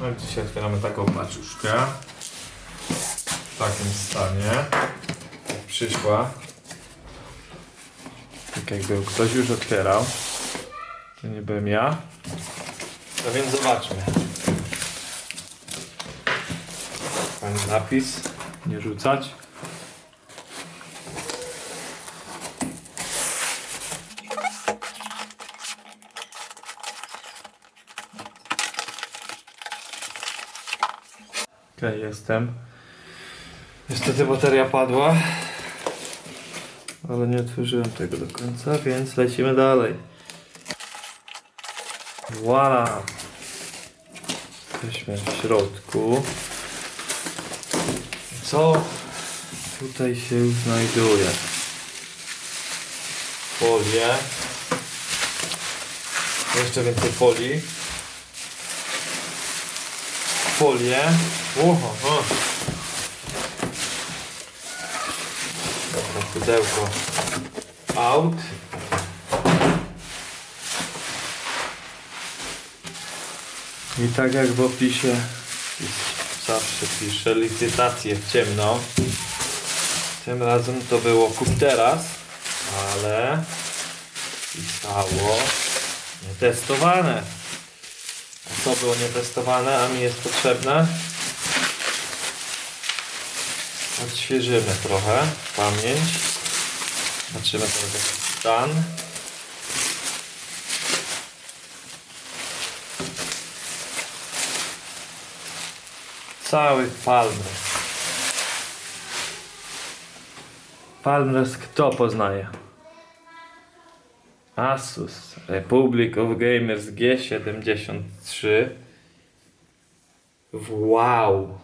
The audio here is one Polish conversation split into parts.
No i dzisiaj otwieramy taką paczuszkę. W takim stanie. Przyszła. Tak jakby ktoś już otwierał. To nie byłem ja. No więc zobaczmy. Fajny napis. Nie rzucać. Jestem. Niestety bateria padła. Ale nie otworzyłem tego do końca, więc lecimy dalej. Voila! Jesteśmy w środku. Co tutaj się znajduje? Folie. Jeszcze więcej folii. Folie. Oho, o. Dobra, pudełko. Out. I tak jak w opisie zawsze pisze licytację w ciemno. Tym razem to było kup teraz, ale pisało nietestowane. Co było nietestowane, a mi jest potrzebne? Odświeżymy trochę pamięć. Zobaczymy jaki stan. Cały Palmres. Palmres kto poznaje? Asus Republic of Gamers G73. Wow.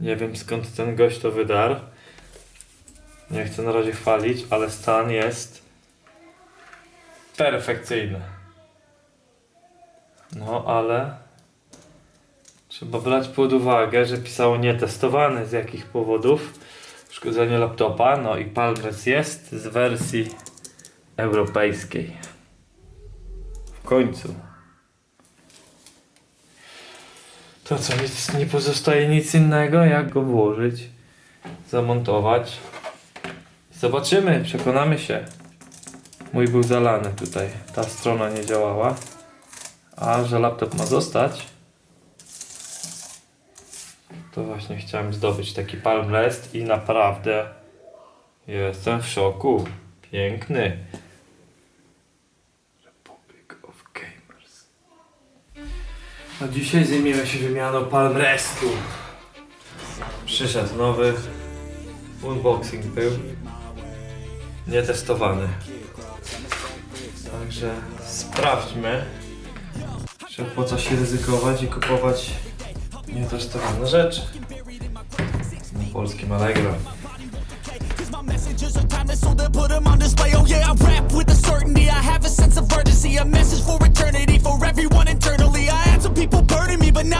Nie wiem skąd ten gość to wydarł Nie chcę na razie chwalić, ale stan jest perfekcyjny. No ale Trzeba brać pod uwagę, że pisało nietestowany z jakich powodów. Uszkodzenie laptopa, no i Palmres jest z wersji europejskiej. W końcu. To co, nic, nie pozostaje nic innego, jak go włożyć, zamontować. Zobaczymy, przekonamy się. Mój był zalany tutaj, ta strona nie działała. A że laptop ma zostać, to właśnie chciałem zdobyć taki Palm Rest i naprawdę jestem w szoku. Piękny. Republic of Gamers. A dzisiaj zajmiemy się wymianą Palm Restu. Przyszedł nowy. Unboxing był. Nietestowany. Także sprawdźmy. Czy opłaca się ryzykować i kupować nietestowane rzeczy. Na polskim Allegro. Messages are timeless, so they'll put them on display. Oh yeah, I rap with a certainty. I have a sense of urgency, a message for eternity, for everyone internally. I had some people burning me, but now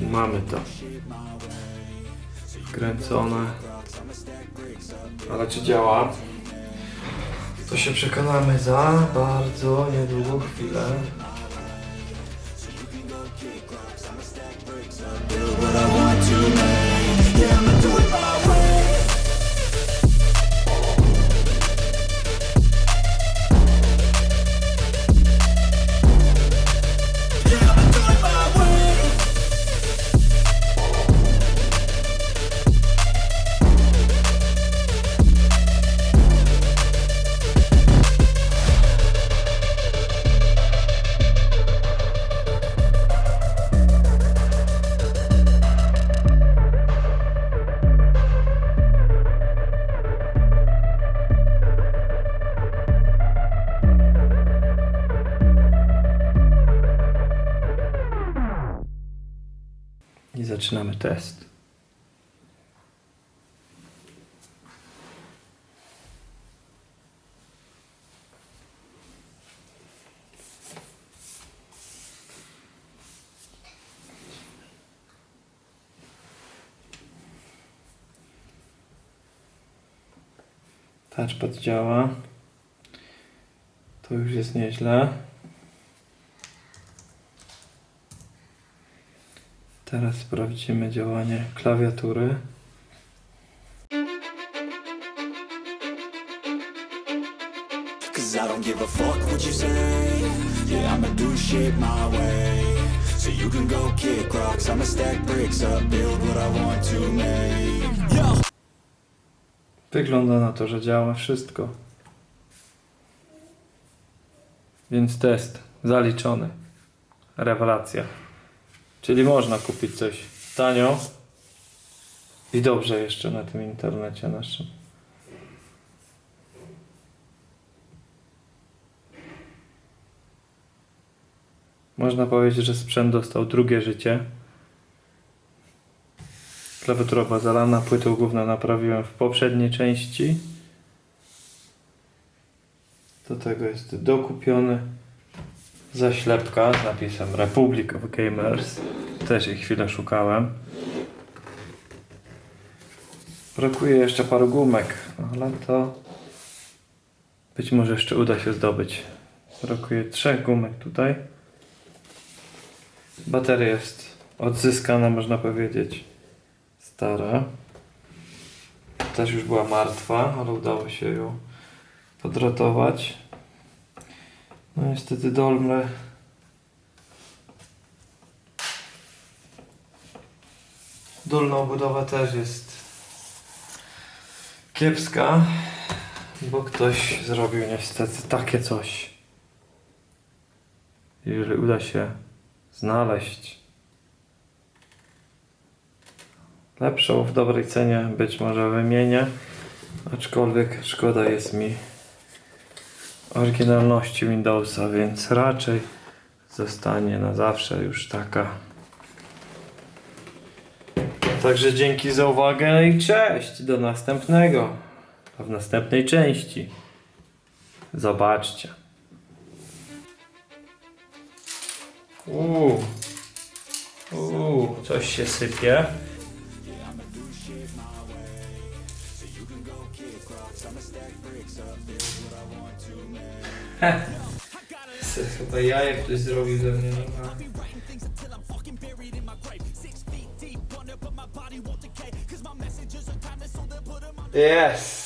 Mamy to. Wkręcone. Ale czy działa? To się przekonamy za bardzo niedługą chwilę. Zaczynamy test. Touchpad działa. To już jest nieźle. Teraz sprawdzimy działanie klawiatury. Cause I don't give a fuck what you say. Yeah, I'ma do shit my way. So you can go kick rocks, I'ma stack bricks up, build what I want to make. Yo! Wygląda na to, że działa wszystko. Więc test zaliczony. Rewelacja. Czyli można kupić coś tanio i dobrze jeszcze na tym internecie naszym. Można powiedzieć, że sprzęt dostał drugie życie. Klawiatura zalana, płytę główną naprawiłem w poprzedniej części. Do tego jest dokupiony zaślepka z napisem Republic of Gamers. Też jej chwilę szukałem. Brakuje jeszcze paru gumek, ale to być może jeszcze uda się zdobyć. Brakuje trzech gumek tutaj. Bateria jest odzyskana, można powiedzieć stara. Też już była martwa, ale udało się ją podratować. No niestety dolne dolna obudowa też jest kiepska, bo ktoś zrobił niestety takie coś. Jeżeli uda się znaleźć lepszą w dobrej cenie być może wymienię aczkolwiek szkoda jest mi oryginalności Windowsa więc raczej zostanie na zawsze już taka. Także dzięki za uwagę i cześć do następnego. A w następnej części. Zobaczcie. Uuu, uuu, coś się sypie. Chyba jajek ktoś zrobił ze mnie normalnie. Yes!